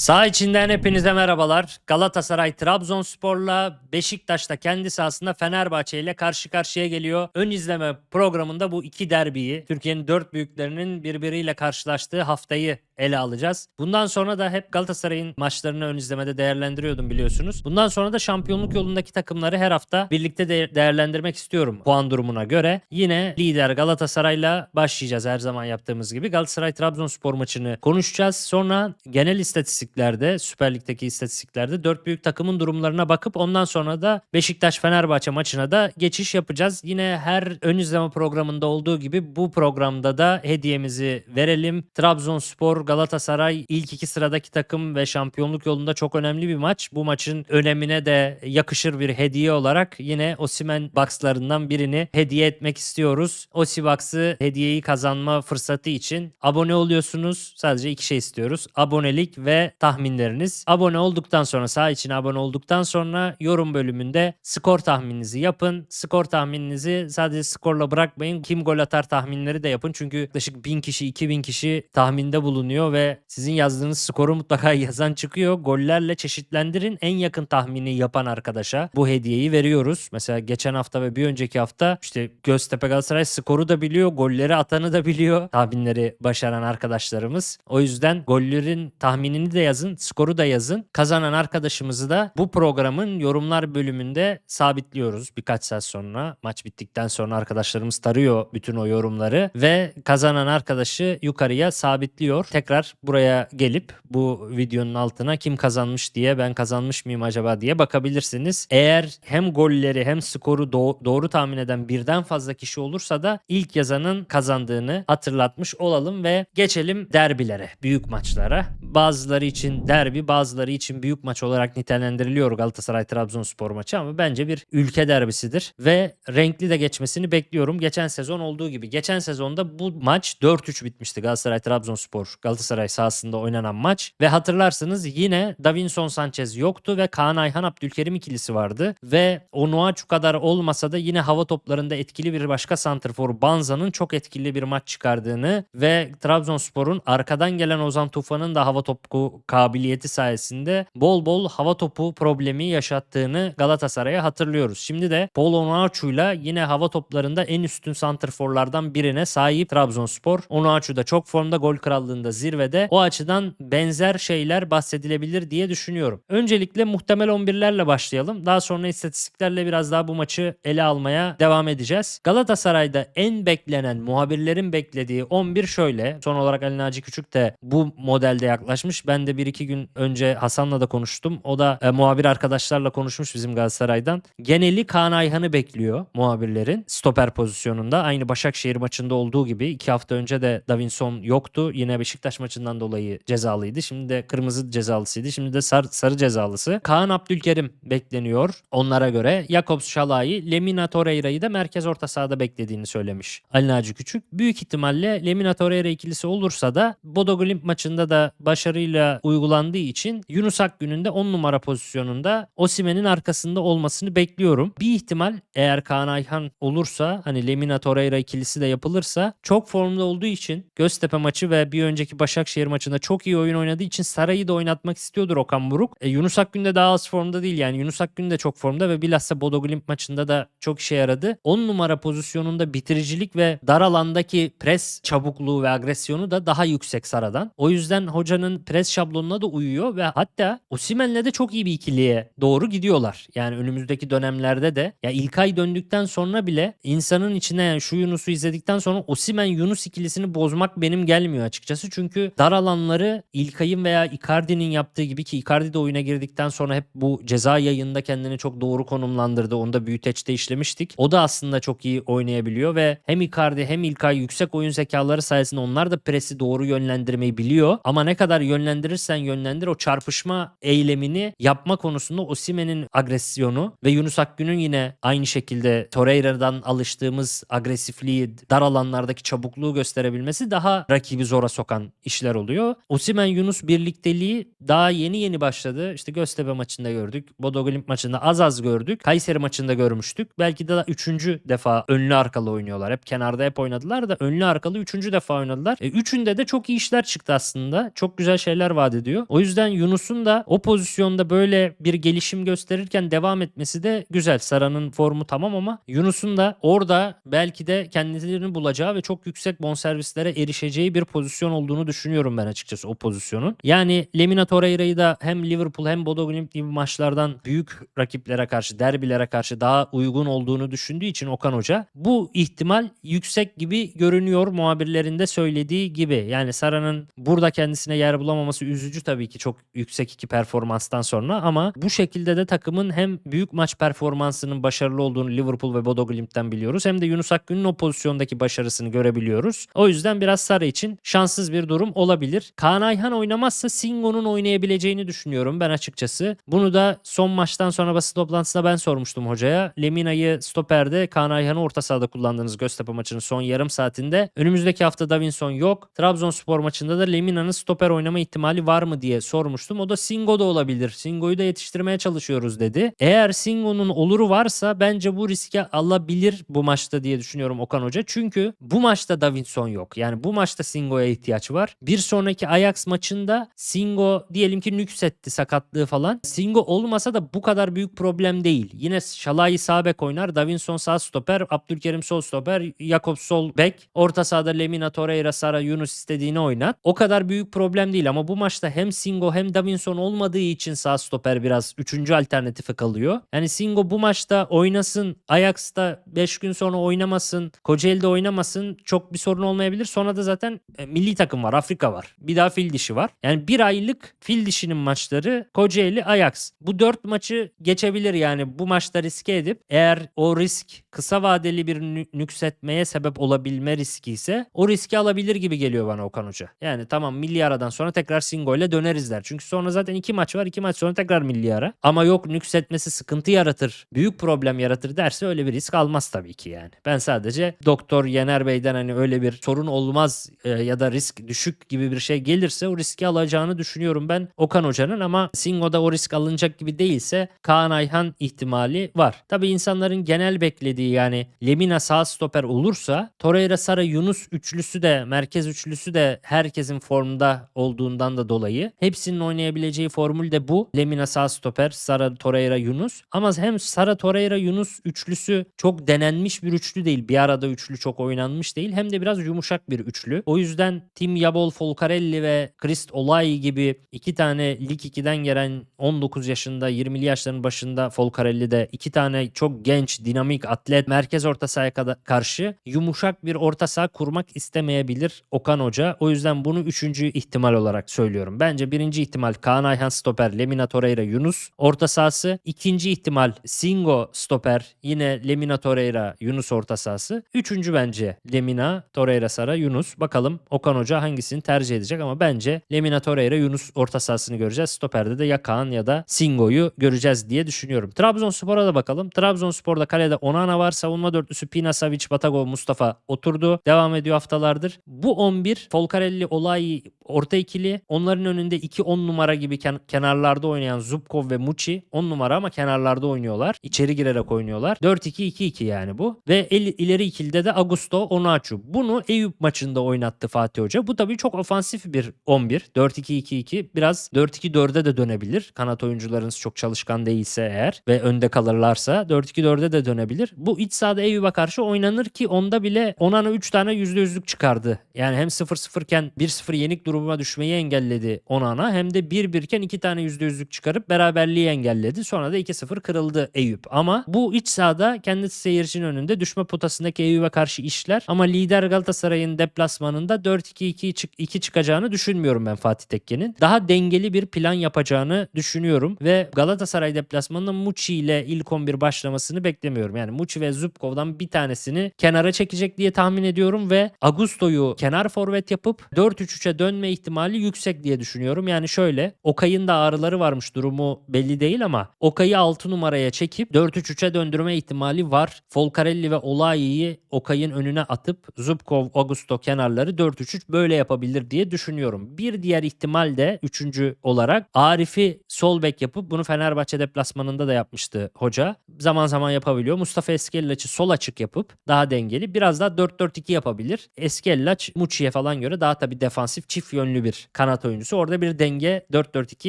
Sağ içinden hepinize merhabalar. Galatasaray Trabzonspor'la Beşiktaş'ta kendi sahasında Fenerbahçe ile karşı karşıya geliyor. Ön izleme programında bu iki derbiyi Türkiye'nin dört büyüklerinin birbiriyle karşılaştığı haftayı ele alacağız. Bundan sonra da hep Galatasaray'ın maçlarını ön izlemede değerlendiriyordum biliyorsunuz. Bundan sonra da şampiyonluk yolundaki takımları her hafta birlikte de değerlendirmek istiyorum puan durumuna göre. Yine lider Galatasaray'la başlayacağız her zaman yaptığımız gibi. Galatasaray Trabzonspor maçını konuşacağız. Sonra genel istatistiklerde, Süper Lig'deki istatistiklerde dört büyük takımın durumlarına bakıp ondan sonra da Beşiktaş Fenerbahçe maçına da geçiş yapacağız. Yine her ön izleme programında olduğu gibi bu programda da hediyemizi verelim. Trabzonspor Galatasaray ilk iki sıradaki takım ve şampiyonluk yolunda çok önemli bir maç. Bu maçın önemine de yakışır bir hediye olarak yine Osimen Box'larından birini hediye etmek istiyoruz. Osi Box'ı hediyeyi kazanma fırsatı için abone oluyorsunuz. Sadece iki şey istiyoruz. Abonelik ve tahminleriniz. Abone olduktan sonra sağ için abone olduktan sonra yorum bölümünde skor tahmininizi yapın. Skor tahmininizi sadece skorla bırakmayın. Kim gol atar tahminleri de yapın. Çünkü yaklaşık 1000 kişi 2000 kişi tahminde bulunuyor ve sizin yazdığınız skoru mutlaka yazan çıkıyor. Gollerle çeşitlendirin. En yakın tahmini yapan arkadaşa bu hediyeyi veriyoruz. Mesela geçen hafta ve bir önceki hafta işte Göztepe Galatasaray skoru da biliyor. Golleri atanı da biliyor. Tahminleri başaran arkadaşlarımız. O yüzden gollerin tahminini de yazın. Skoru da yazın. Kazanan arkadaşımızı da bu programın yorumlar bölümünde sabitliyoruz. Birkaç saat sonra maç bittikten sonra arkadaşlarımız tarıyor bütün o yorumları ve kazanan arkadaşı yukarıya sabitliyor. Tekrar buraya gelip bu videonun altına kim kazanmış diye ben kazanmış mıyım acaba diye bakabilirsiniz. Eğer hem golleri hem skoru do- doğru tahmin eden birden fazla kişi olursa da ilk yazanın kazandığını hatırlatmış olalım ve geçelim derbilere, büyük maçlara. Bazıları için derbi, bazıları için büyük maç olarak nitelendiriliyor Galatasaray Trabzonspor maçı ama bence bir ülke derbisidir ve renkli de geçmesini bekliyorum. Geçen sezon olduğu gibi. Geçen sezonda bu maç 4-3 bitmişti Galatasaray Trabzonspor Galatasaray sahasında oynanan maç ve hatırlarsınız yine Davinson Sanchez yoktu ve Kaan Ayhan Abdülkerim ikilisi vardı ve Onuachu kadar olmasa da yine hava toplarında etkili bir başka santrfor Banza'nın çok etkili bir maç çıkardığını ve Trabzonspor'un arkadan gelen Ozan Tufan'ın da hava topu kabiliyeti sayesinde bol bol hava topu problemi yaşattığını Galatasaray'a hatırlıyoruz. Şimdi de Paul Onuachu'yla yine hava toplarında en üstün santrforlardan birine sahip Trabzonspor. Onuachu da çok formda gol krallığında zirvede. O açıdan benzer şeyler bahsedilebilir diye düşünüyorum. Öncelikle muhtemel 11'lerle başlayalım. Daha sonra istatistiklerle biraz daha bu maçı ele almaya devam edeceğiz. Galatasaray'da en beklenen muhabirlerin beklediği 11 şöyle. Son olarak Ali Naci Küçük de bu modelde yaklaşmış. Ben de bir iki gün önce Hasan'la da konuştum. O da e, muhabir arkadaşlarla konuşmuş bizim Galatasaray'dan. Geneli Kaan Ayhan'ı bekliyor muhabirlerin stoper pozisyonunda. Aynı Başakşehir maçında olduğu gibi iki hafta önce de Davinson yoktu. Yine Beşiktaş maçından dolayı cezalıydı. Şimdi de kırmızı cezalısıydı. Şimdi de sarı, sarı cezalısı. Kaan Abdülkerim bekleniyor onlara göre. Jakobs Şalay'ı, Lemina Torreira'yı da merkez orta sahada beklediğini söylemiş Ali Naci Küçük. Büyük ihtimalle Lemina Torreira ikilisi olursa da Bodo Glimt maçında da başarıyla uygulandığı için Yunus Akgün'ün de 10 numara pozisyonunda Osimen'in arkasında olmasını bekliyorum. Bir ihtimal eğer Kaan Ayhan olursa hani Lemina Torreira ikilisi de yapılırsa çok formda olduğu için Göztepe maçı ve bir önceki Başakşehir maçında çok iyi oyun oynadığı için Saray'ı da oynatmak istiyordur Okan Buruk. E, Yunus Akgün de daha az formda değil yani Yunus Akgün de çok formda ve bilhassa Bodo Glimt maçında da çok işe yaradı. 10 numara pozisyonunda bitiricilik ve dar alandaki pres çabukluğu ve agresyonu da daha yüksek Sara'dan. O yüzden hocanın pres şablonuna da uyuyor ve hatta Osimen'le de çok iyi bir ikiliye doğru gidiyorlar. Yani önümüzdeki dönemlerde de ya İlkay döndükten sonra bile insanın içine yani şu Yunus'u izledikten sonra Osimen Yunus ikilisini bozmak benim gelmiyor açıkçası. Çünkü dar alanları İlkay'ın veya Icardi'nin yaptığı gibi ki Icardi de oyuna girdikten sonra hep bu ceza yayında kendini çok doğru konumlandırdı. Onu da büyüteçte işlemiştik. O da aslında çok iyi oynayabiliyor ve hem Icardi hem İlkay yüksek oyun zekaları sayesinde onlar da presi doğru yönlendirmeyi biliyor. Ama ne kadar yönlendirirsen yönlendir o çarpışma eylemini yapma konusunda Osimen'in agresyonu ve Yunus Akgün'ün yine aynı şekilde Torreira'dan alıştığımız agresifliği, dar alanlardaki çabukluğu gösterebilmesi daha rakibi zora sokan işler oluyor. Osimen Yunus birlikteliği daha yeni yeni başladı. İşte Göztepe maçında gördük. Bodo Glimt maçında az az gördük. Kayseri maçında görmüştük. Belki de üçüncü defa önlü arkalı oynuyorlar. Hep kenarda hep oynadılar da önlü arkalı üçüncü defa oynadılar. E, üçünde de çok iyi işler çıktı aslında. Çok güzel şeyler vaat ediyor. O yüzden Yunus'un da o pozisyonda böyle bir gelişim gösterirken devam etmesi de güzel. Sara'nın formu tamam ama Yunus'un da orada belki de kendilerini bulacağı ve çok yüksek bonservislere erişeceği bir pozisyon olduğunu düşünüyorum ben açıkçası o pozisyonun. Yani Lemina Torreira'yı da hem Liverpool hem Bodo Glimt gibi maçlardan büyük rakiplere karşı, derbilere karşı daha uygun olduğunu düşündüğü için Okan Hoca bu ihtimal yüksek gibi görünüyor muhabirlerinde söylediği gibi. Yani Sara'nın burada kendisine yer bulamaması üzücü tabii ki çok yüksek iki performanstan sonra ama bu şekilde de takımın hem büyük maç performansının başarılı olduğunu Liverpool ve Bodo Glimt'ten biliyoruz hem de Yunus Akgün'ün o pozisyondaki başarısını görebiliyoruz. O yüzden biraz Sara için şanssız bir durum olabilir. Kaan Ayhan oynamazsa Singo'nun oynayabileceğini düşünüyorum ben açıkçası. Bunu da son maçtan sonra basın toplantısında ben sormuştum hocaya. Lemina'yı stoperde Kaan Ayhan'ı orta sahada kullandınız Göztepe maçının son yarım saatinde. Önümüzdeki hafta Davinson yok. Trabzonspor maçında da Lemina'nın stoper oynama ihtimali var mı diye sormuştum. O da Singo da olabilir. Singo'yu da yetiştirmeye çalışıyoruz dedi. Eğer Singo'nun oluru varsa bence bu riske alabilir bu maçta diye düşünüyorum Okan Hoca. Çünkü bu maçta Davinson yok. Yani bu maçta Singo'ya ihtiyaç var. Bir sonraki Ajax maçında Singo diyelim ki nüksetti sakatlığı falan. Singo olmasa da bu kadar büyük problem değil. Yine Şalai sağ bek oynar. Davinson sağ stoper. Abdülkerim sol stoper. Jakob sol bek. Orta sahada Lemina, Torreira, Sara, Yunus istediğini oynat. O kadar büyük problem değil ama bu maçta hem Singo hem Davinson olmadığı için sağ stoper biraz üçüncü alternatifi kalıyor. Yani Singo bu maçta oynasın. Ajax'ta 5 gün sonra oynamasın. Kocaeli'de oynamasın. Çok bir sorun olmayabilir. Sonra da zaten e, milli takım var. Afrika var. Bir daha fil dişi var. Yani bir aylık fil dişinin maçları Kocaeli, Ajax. Bu dört maçı geçebilir yani bu maçta riske edip eğer o risk kısa vadeli bir nü- nüksetmeye sebep olabilme riski ise o riski alabilir gibi geliyor bana Okan Hoca. Yani tamam milli aradan sonra tekrar Singo ile döneriz der. Çünkü sonra zaten iki maç var. iki maç sonra tekrar milli ara. Ama yok nüksetmesi sıkıntı yaratır. Büyük problem yaratır derse öyle bir risk almaz tabii ki yani. Ben sadece Doktor Yener Bey'den hani öyle bir sorun olmaz e, ya da risk düşük gibi bir şey gelirse o riski alacağını düşünüyorum ben Okan Hoca'nın ama Singo'da o risk alınacak gibi değilse Kaan Ayhan ihtimali var. Tabii insanların genel beklediği yani Lemina sağ stoper olursa Torreira Sara Yunus üçlüsü de merkez üçlüsü de herkesin formda olduğundan da dolayı hepsinin oynayabileceği formül de bu. Lemina sağ stoper, Sara Torreira Yunus. Ama hem Sara Torreira Yunus üçlüsü çok denenmiş bir üçlü değil. Bir arada üçlü çok oynanmış değil. Hem de biraz yumuşak bir üçlü. O yüzden Tim Yabol Folcarelli ve Christ Olay gibi iki tane Lig 2'den gelen 19 yaşında 20'li yaşların başında Folcarelli de iki tane çok genç, dinamik, atlet merkez orta sahaya karşı yumuşak bir orta saha kurmak istemeyebilir Okan Hoca. O yüzden bunu üçüncü ihtimal olarak söylüyorum. Bence birinci ihtimal Kaan Ayhan stoper, Lemina Torreira, Yunus orta sahası. İkinci ihtimal Singo stoper, yine Lemina Torreira, Yunus orta sahası. Üçüncü bence Lemina, Torreira, Sara, Yunus. Bakalım Okan Hoca hangisini tercih edecek ama bence Lemina Torreira, Yunus orta sahasını göreceğiz. Stoperde de ya Kaan ya da Singo'yu göreceğiz diye düşünüyorum. Trabzonspor'a da bakalım. Trabzonspor'da kalede Onana var. Savunma dörtlüsü Pina, Savic, Batagov, Mustafa oturdu. Devam ediyor haftalardır. Bu 11 Folcarelli, Olay orta ikili. Onların önünde 2-10 numara gibi ken- kenarlarda oynayan Zubkov ve Muçi 10 numara ama kenarlarda oynuyorlar. İçeri girerek oynuyorlar. 4-2-2-2 yani bu. Ve el, ileri ikilide de Augusto Onaçu. Bunu Eyüp maçında oynattı Fatih Hoca. Bu tabii çok ofansif bir 11. 4-2-2-2 biraz 4-2-4'e de dönebilir. Kanat oyuncularınız çok çalışkan değilse eğer ve önde kalırlarsa 4-2-4'e de dönebilir. Bu iç sahada Eyüp'e karşı oynanır ki onda bile Onana 3 tane %100'lük çıkardı. Yani hem 0-0 iken 1-0 yenik duruma düşmeyi engelledi Onana hem de 1-1 iken 2 tane %100'lük çıkarıp beraberliği engelledi. Sonra da 2-0 kırıldı Eyüp. Ama bu iç sahada kendi seyircinin önünde düşme potasındaki Eyüp'e karşı işler ama lider Galatasaray'ın deplasmanında 4-2-2 çık 2 çıkacağını düşünmüyorum ben Fatih Tekke'nin. Daha dengeli bir plan yapacağını düşünüyorum ve Galatasaray deplasmanında Muçi ile ilk 11 başlamasını beklemiyorum. Yani Muçi ve Zubkov'dan bir tanesini kenara çekecek diye tahmin ediyorum ve Augusto'yu kenar forvet yapıp 4-3-3'e dönme ihtimali yüksek diye düşünüyorum. Yani şöyle Okay'ın da ağrıları varmış durumu belli değil ama Okay'ı 6 numaraya çekip 4-3-3'e döndürme ihtimali var. Folcarelli ve Olayi'yi Okay'ın önüne atıp Zubkov, Augusto kenarları 4-3-3 böyle yapabilir diye düşünüyorum. Bir diğer ihtimal de üçüncü olarak Arif'i sol bek yapıp bunu Fenerbahçe deplasmanında da yapmıştı hoca. Zaman zaman yapabiliyor. Mustafa Eskellaç'ı sol açık yapıp daha dengeli biraz daha 4-4-2 yapabilir. Eskellaç Muçi'ye falan göre daha tabii defansif yönlü bir kanat oyuncusu. Orada bir denge 4-4-2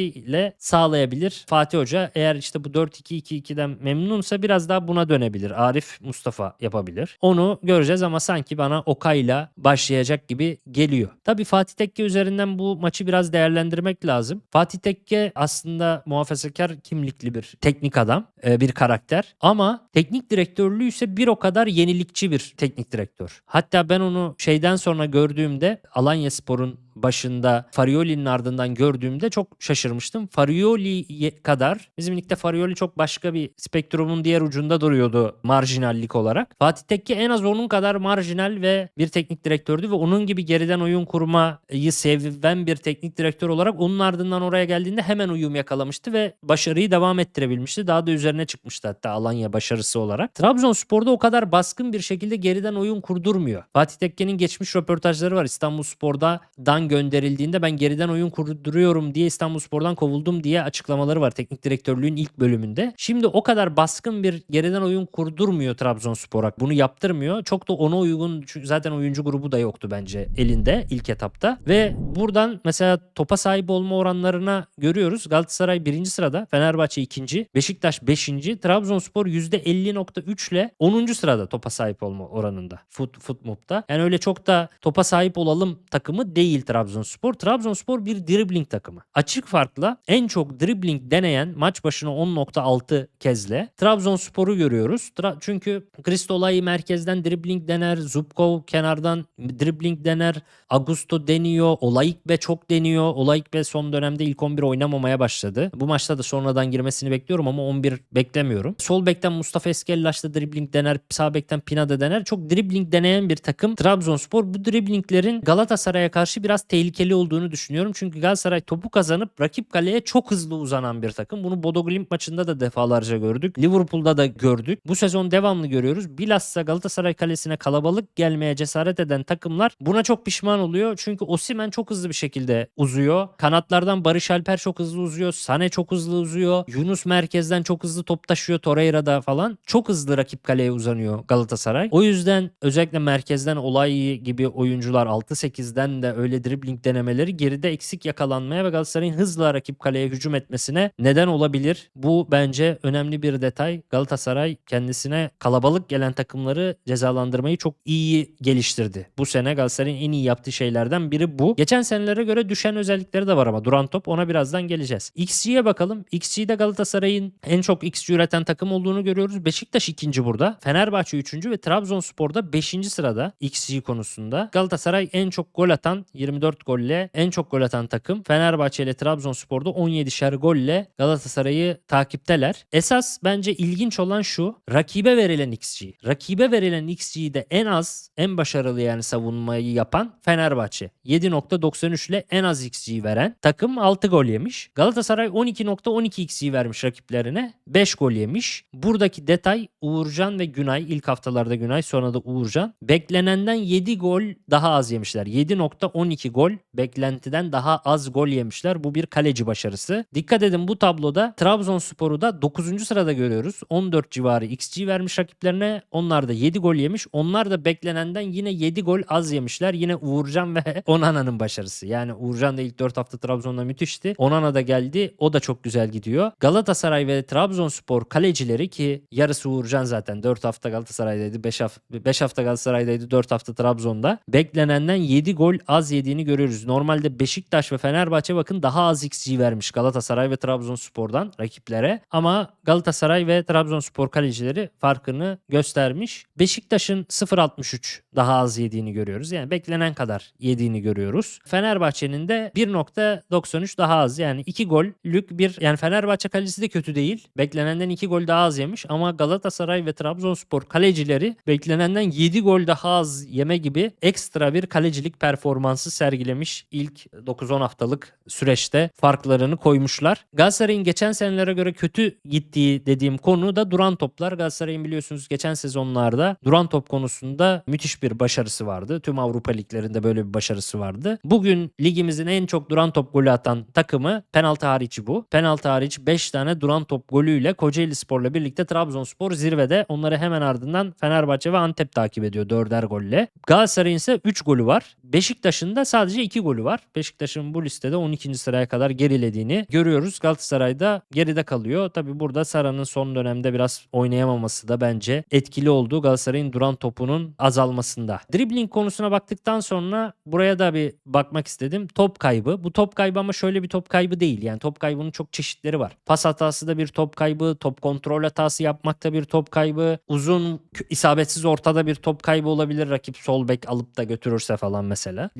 ile sağlayabilir. Fatih Hoca eğer işte bu 4-2-2-2'den memnunsa biraz daha buna dönebilir. Arif Mustafa yapabilir. Onu göreceğiz ama sanki bana Okay'la başlayacak gibi geliyor. Tabii Fatih Tekke üzerinden bu maçı biraz değerlendirmek lazım. Fatih Tekke aslında muhafazakar kimlikli bir teknik adam, e, bir karakter ama teknik direktörlüğü ise bir o kadar yenilikçi bir teknik direktör. Hatta ben onu şeyden sonra gördüğümde Alanya Spor'un başında Farioli'nin ardından gördüğümde çok şaşırmıştım. Farioli kadar bizim ligde Farioli çok başka bir spektrumun diğer ucunda duruyordu marjinallik olarak. Fatih Tekke en az onun kadar marjinal ve bir teknik direktördü ve onun gibi geriden oyun kurmayı seven bir teknik direktör olarak onun ardından oraya geldiğinde hemen uyum yakalamıştı ve başarıyı devam ettirebilmişti. Daha da üzerine çıkmıştı hatta Alanya başarısı olarak. Trabzonspor'da o kadar baskın bir şekilde geriden oyun kurdurmuyor. Fatih Tekke'nin geçmiş röportajları var İstanbul Spor'da dan gönderildiğinde ben geriden oyun kurduruyorum diye İstanbul Spor'dan kovuldum diye açıklamaları var teknik direktörlüğün ilk bölümünde. Şimdi o kadar baskın bir geriden oyun kurdurmuyor Trabzonspor'a. Bunu yaptırmıyor. Çok da ona uygun zaten oyuncu grubu da yoktu bence elinde ilk etapta. Ve buradan mesela topa sahip olma oranlarına görüyoruz. Galatasaray birinci sırada, Fenerbahçe ikinci, Beşiktaş beşinci, Trabzonspor %50.3 ile 10. sırada topa sahip olma oranında. Fut, Futmup'ta. Yani öyle çok da topa sahip olalım takımı değil Trabzonspor. Trabzonspor bir dribbling takımı. Açık farkla en çok dribbling deneyen maç başına 10.6 kezle Trabzonspor'u görüyoruz. Tra- çünkü Kristolay merkezden dribbling dener, Zubkov kenardan dribbling dener, Augusto deniyor, Olayikbe çok deniyor. Olayikbe son dönemde ilk 11 oynamamaya başladı. Bu maçta da sonradan girmesini bekliyorum ama 11 beklemiyorum. Sol bekten Mustafa Eskellaş da dribbling dener, sağ bekten Pina da dener. Çok dribbling deneyen bir takım Trabzonspor. Bu dribblinglerin Galatasaray'a karşı biraz tehlikeli olduğunu düşünüyorum. Çünkü Galatasaray topu kazanıp rakip kaleye çok hızlı uzanan bir takım. Bunu Bodo Glimt maçında da defalarca gördük. Liverpool'da da gördük. Bu sezon devamlı görüyoruz. Bilhassa Galatasaray kalesine kalabalık gelmeye cesaret eden takımlar buna çok pişman oluyor. Çünkü Osimhen çok hızlı bir şekilde uzuyor. Kanatlardan Barış Alper çok hızlı uzuyor. Sane çok hızlı uzuyor. Yunus merkezden çok hızlı top taşıyor Torreira'da falan. Çok hızlı rakip kaleye uzanıyor Galatasaray. O yüzden özellikle merkezden olay gibi oyuncular 6-8'den de öyle dribbling denemeleri geride eksik yakalanmaya ve Galatasaray'ın hızla rakip kaleye hücum etmesine neden olabilir. Bu bence önemli bir detay. Galatasaray kendisine kalabalık gelen takımları cezalandırmayı çok iyi geliştirdi. Bu sene Galatasaray'ın en iyi yaptığı şeylerden biri bu. Geçen senelere göre düşen özellikleri de var ama duran top ona birazdan geleceğiz. XG'ye bakalım. XG'de Galatasaray'ın en çok XG üreten takım olduğunu görüyoruz. Beşiktaş ikinci burada. Fenerbahçe üçüncü ve Trabzonspor'da beşinci sırada XG konusunda. Galatasaray en çok gol atan 24 golle en çok gol atan takım. Fenerbahçe ile Trabzonspor'da 17'şer golle Galatasaray'ı takipteler. Esas bence ilginç olan şu. Rakibe verilen XG. Rakibe verilen XG'de en az en başarılı yani savunmayı yapan Fenerbahçe. 7.93 ile en az XG veren takım 6 gol yemiş. Galatasaray 12.12 XG vermiş rakiplerine. 5 gol yemiş. Buradaki detay Uğurcan ve Günay. ilk haftalarda Günay sonra da Uğurcan. Beklenenden 7 gol daha az yemişler. 7.12 gol beklentiden daha az gol yemişler. Bu bir kaleci başarısı. Dikkat edin bu tabloda Trabzonspor'u da 9. sırada görüyoruz. 14 civarı XG vermiş rakiplerine. Onlar da 7 gol yemiş. Onlar da beklenenden yine 7 gol az yemişler. Yine Uğurcan ve Onana'nın başarısı. Yani Uğurcan da ilk 4 hafta Trabzon'da müthişti. Onana da geldi. O da çok güzel gidiyor. Galatasaray ve Trabzonspor kalecileri ki yarısı Uğurcan zaten 4 hafta Galatasaray'daydı. 5 hafta, 5 hafta Galatasaray'daydı. 4 hafta Trabzon'da. Beklenenden 7 gol az yediğini görüyoruz. Normalde Beşiktaş ve Fenerbahçe bakın daha az XG vermiş Galatasaray ve Trabzonspor'dan rakiplere. Ama Galatasaray ve Trabzonspor kalecileri farkını göstermiş. Beşiktaş'ın 0.63 daha az yediğini görüyoruz. Yani beklenen kadar yediğini görüyoruz. Fenerbahçe'nin de 1.93 daha az. Yani 2 gollük bir yani Fenerbahçe kalecisi de kötü değil. Beklenenden 2 gol daha az yemiş ama Galatasaray ve Trabzonspor kalecileri beklenenden 7 gol daha az yeme gibi ekstra bir kalecilik performansı sergilemiş. İlk 9-10 haftalık süreçte farklarını koymuşlar. Galatasaray'ın geçen senelere göre kötü gittiği dediğim konu da duran toplar. Galatasaray'ın biliyorsunuz geçen sezonlarda duran top konusunda müthiş bir başarısı vardı. Tüm Avrupa liglerinde böyle bir başarısı vardı. Bugün ligimizin en çok duran top golü atan takımı penaltı hariç bu. Penaltı hariç 5 tane duran top golüyle Kocaeli Spor'la birlikte Trabzonspor zirvede. Onları hemen ardından Fenerbahçe ve Antep takip ediyor dörder golle. Galatasaray'ın ise 3 golü var. Beşiktaş'ın da sadece 2 golü var. Beşiktaş'ın bu listede 12. sıraya kadar gerilediğini görüyoruz. Galatasaray'da geride kalıyor. Tabi burada Sara'nın son dönemde biraz oynayamaması da bence etkili oldu Galatasaray'ın duran topunun azalmasında. Dribbling konusuna baktıktan sonra buraya da bir bakmak istedim. Top kaybı. Bu top kaybı ama şöyle bir top kaybı değil. Yani top kaybının çok çeşitleri var. Pas hatası da bir top kaybı, top kontrol hatası yapmakta bir top kaybı, uzun isabetsiz ortada bir top kaybı olabilir. Rakip sol bek alıp da götürürse falan mesela.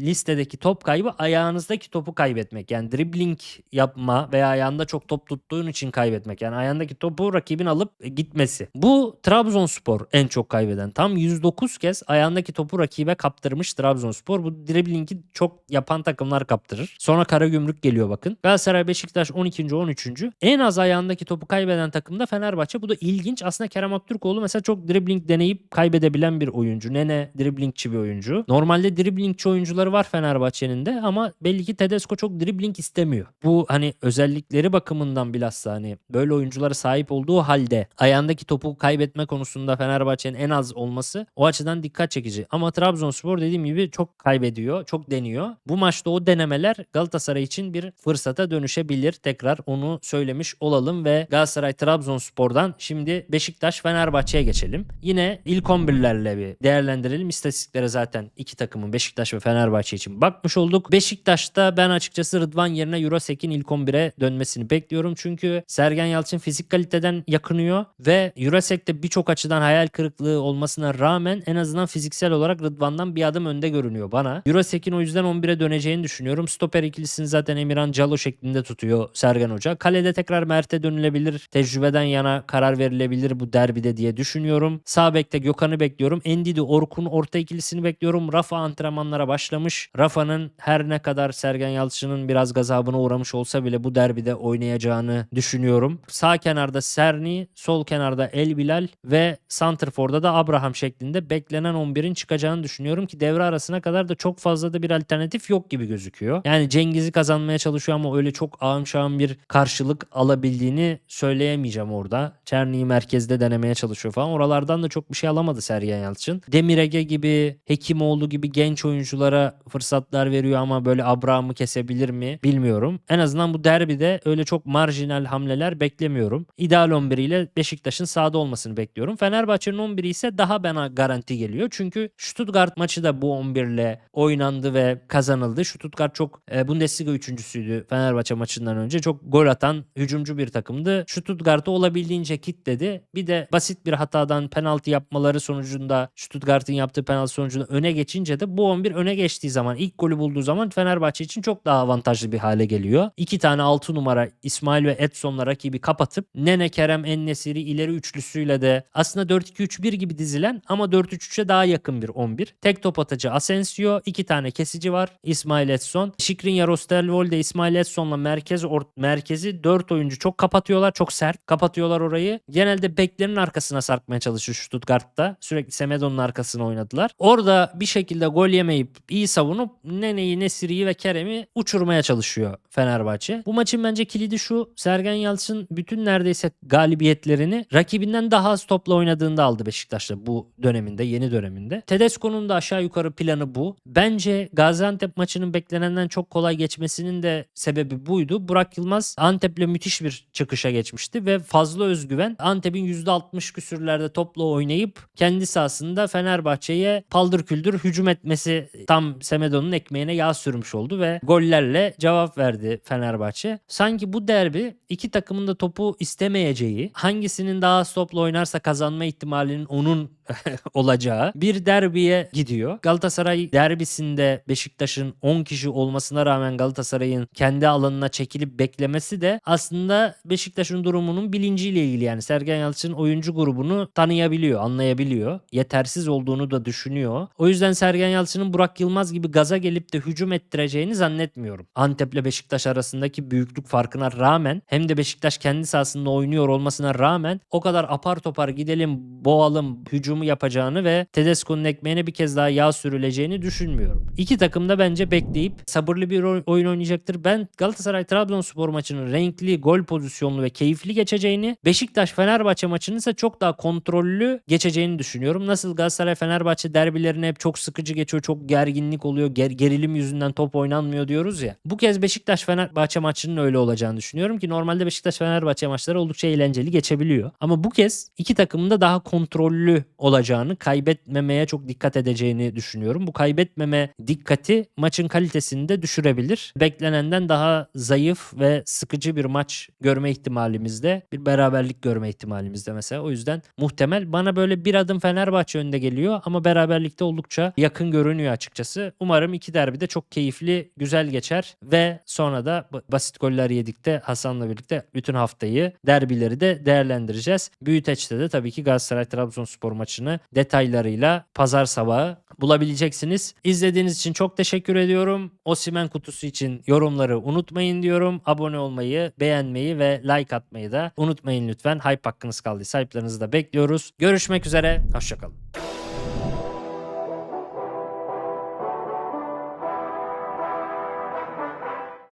Listedeki top kaybı ayağınızdaki topu kaybetmek. Yani dribbling yapma veya ayağında çok top tuttuğun için kaybetmek. Yani ayağındaki topu rakibin alıp e, gitmesi. Bu Trabzonspor en çok kaybeden. Tam 109 kez ayağındaki topu rakibe kaptırmış Trabzonspor. Bu dribbling'i çok yapan takımlar kaptırır. Sonra Karagümrük geliyor bakın. Galatasaray, Beşiktaş 12. 13. En az ayağındaki topu kaybeden takım da Fenerbahçe. Bu da ilginç. Aslında Kerem Aktürkoğlu mesela çok dribbling deneyip kaybedebilen bir oyuncu. Nene dribblingçi bir oyuncu. Normalde dribblingçi oyuncuları var Fenerbahçe'nin de ama belli ki Tedesco çok dribbling istemiyor. Bu hani özellikleri bakımından bilhassa hani böyle oyunculara sahip olduğu halde ayağındaki topu kaybetme konusunda Fenerbahçe'nin en az olması o açıdan dikkat çekici. Ama Trabzonspor dediğim gibi çok kaybediyor, çok deniyor. Bu maçta o denemeler Galatasaray için bir fırsata dönüşebilir. Tekrar onu söylemiş olalım ve Galatasaray Trabzonspor'dan şimdi Beşiktaş Fenerbahçe'ye geçelim. Yine ilk 11'lerle bir değerlendirelim. İstatistiklere zaten iki takımın Beşiktaş ve Fenerbahçe için bakmış olduk. Beşiktaş'ta ben açıkçası Rıdvan yerine Eurosek'in ilk 11'e dönmesini bekliyorum. Çünkü Sergen Yalçın fizik kaliteden yakınıyor ve Eurosek'te birçok açıdan hayal kırıklığı olmasına rağmen en azından fiziksel olarak Rıdvan'dan bir adım önde görünüyor bana. Eurosek'in o yüzden 11'e döneceğini düşünüyorum. Stoper ikilisini zaten Emirhan Calo şeklinde tutuyor Sergen Hoca. Kalede tekrar Mert'e dönülebilir. Tecrübeden yana karar verilebilir bu derbide diye düşünüyorum. Sağ bekte Gökhan'ı bekliyorum. Endidi Orkun orta ikilisini bekliyorum. Rafa antrenmanlara başlamış. Rafa'nın her ne kadar Sergen Yalçın'ın biraz gazabına uğramış olsa bile bu derbide oynayacağını düşünüyorum. Sağ kenarda Serni, sol kenarda El Bilal ve Santrfor'da da Abraham şeklinde beklenen 11'in çıkacağını düşünüyorum ki devre arasına kadar da çok fazla da bir alternatif yok gibi gözüküyor. Yani Cengiz'i kazanmaya çalışıyor ama öyle çok ağım şağım bir karşılık alabildiğini söyleyemeyeceğim orada. Çerni'yi merkezde denemeye çalışıyor falan. Oralardan da çok bir şey alamadı Sergen Yalçın. Demirege gibi, Hekimoğlu gibi genç oyunculara fırsatlar veriyor ama böyle Abraham'ı kesebilir mi bilmiyorum. En azından bu derbide öyle çok marjinal hamleler beklemiyorum. İdeal 11 ile Beşiktaş'ın sahada olmasını bekliyorum. Fenerbahçe'nin 11'i ise daha bana garanti geliyor. Çünkü Stuttgart maçı da bu 11 ile oynandı ve kazanıldı. Stuttgart çok e, Bundesliga üçüncüsüydü Fenerbahçe maçından önce. Çok gol atan hücumcu bir takımdı. Stuttgart'ı olabildiğince kitledi. Bir de basit bir hatadan penaltı yapmaları sonucunda Stuttgart'ın yaptığı penaltı sonucunda öne geçince de bu 11 öne geçtiği zaman ilk golü bulduğu zaman Fenerbahçe için çok daha avantajlı bir hale geliyor. İki tane 6 numara İsmail ve Edson'la rakibi kapatıp Nene Kerem Ennesiri ileri üçlüsüyle de aslında 4-2-3-1 gibi dizilen ama 4-3-3'e daha yakın bir 11. Tek top atıcı Asensio, iki tane kesici var. İsmail Edson. Şikrin Osterwolde İsmail Edson'la merkez or- merkezi 4 oyuncu çok kapatıyorlar. Çok sert kapatıyorlar orayı. Genelde beklerin arkasına sarkmaya çalışıyor Stuttgart'ta. Sürekli Semedo'nun arkasına oynadılar. Orada bir şekilde gol yemeyip iyi savunup Nene'yi, Nesiri'yi ve Kerem'i uçurmaya çalışıyor Fenerbahçe. Bu maçın bence kilidi şu. Sergen Yalçın bütün neredeyse galibiyetlerini rakibinden daha az topla oynadığında aldı Beşiktaş'ta bu döneminde, yeni döneminde. Tedesco'nun da aşağı yukarı planı bu. Bence Gaziantep maçının beklenenden çok kolay geçmesinin de sebebi buydu. Burak Yılmaz Antep'le müthiş bir çıkışa geçmişti ve fazla özgüven Antep'in %60 küsürlerde topla oynayıp kendi sahasında Fenerbahçe'ye paldır küldür hücum etmesi tam Semedo'nun ekmeğine yağ sürmüş oldu ve gollerle cevap verdi Fenerbahçe. Sanki bu derbi iki takımın da topu istemeyeceği, hangisinin daha az topla oynarsa kazanma ihtimalinin onun olacağı bir derbiye gidiyor. Galatasaray derbisinde Beşiktaş'ın 10 kişi olmasına rağmen Galatasaray'ın kendi alanına çekilip beklemesi de aslında Beşiktaş'ın durumunun bilinciyle ilgili. Yani Sergen Yalçın oyuncu grubunu tanıyabiliyor, anlayabiliyor. Yetersiz olduğunu da düşünüyor. O yüzden Sergen Yalçın'ın Burak Yılmaz gibi gaza gelip de hücum ettireceğini zannetmiyorum. Antep'le Beşiktaş arasındaki büyüklük farkına rağmen hem de Beşiktaş kendi sahasında oynuyor olmasına rağmen o kadar apar topar gidelim boğalım hücumu yapacağını ve Tedesco'nun ekmeğine bir kez daha yağ sürüleceğini düşünmüyorum. İki takım da bence bekleyip sabırlı bir oy- oyun oynayacaktır. Ben Galatasaray Trabzonspor maçının renkli, gol pozisyonlu ve keyifli geçeceğini, Beşiktaş Fenerbahçe maçının ise çok daha kontrollü geçeceğini düşünüyorum. Nasıl Galatasaray Fenerbahçe derbilerine hep çok sıkıcı geçiyor, çok gerginlik oluyor, ger- gerilim yüzünden top oynanmıyor diyoruz ya. Bu kez Beşiktaş Fenerbahçe maçının öyle olacağını düşünüyorum ki normalde Beşiktaş Fenerbahçe maçları oldukça eğlenceli geçebiliyor. Ama bu kez iki takımın da daha kontrollü olacağını, kaybetmemeye çok dikkat edeceğini düşünüyorum. Bu kaybetmeme dikkati maçın kalitesini de düşürebilir. Beklenenden daha zayıf ve sıkıcı bir maç görme ihtimalimizde, bir beraberlik görme ihtimalimizde mesela. O yüzden muhtemel bana böyle bir adım Fenerbahçe önde geliyor ama beraberlikte oldukça yakın görünüyor açıkçası. Umarım iki derbi de çok keyifli, güzel geçer ve sonra da basit goller yedik de Hasan'la birlikte bütün haftayı derbileri de değerlendireceğiz. Büyüteç'te de tabii ki Galatasaray Trabzonspor maçını detaylarıyla pazar sabahı bulabileceksiniz. İzlediğiniz için çok teşekkür ediyorum. Osimen kutusu için yorumları unutmayın diyorum. Abone olmayı, beğenmeyi ve like atmayı da unutmayın lütfen. Hype hakkınız kaldıysa hype'larınızı da bekliyoruz. Görüşmek üzere. Hoşçakalın.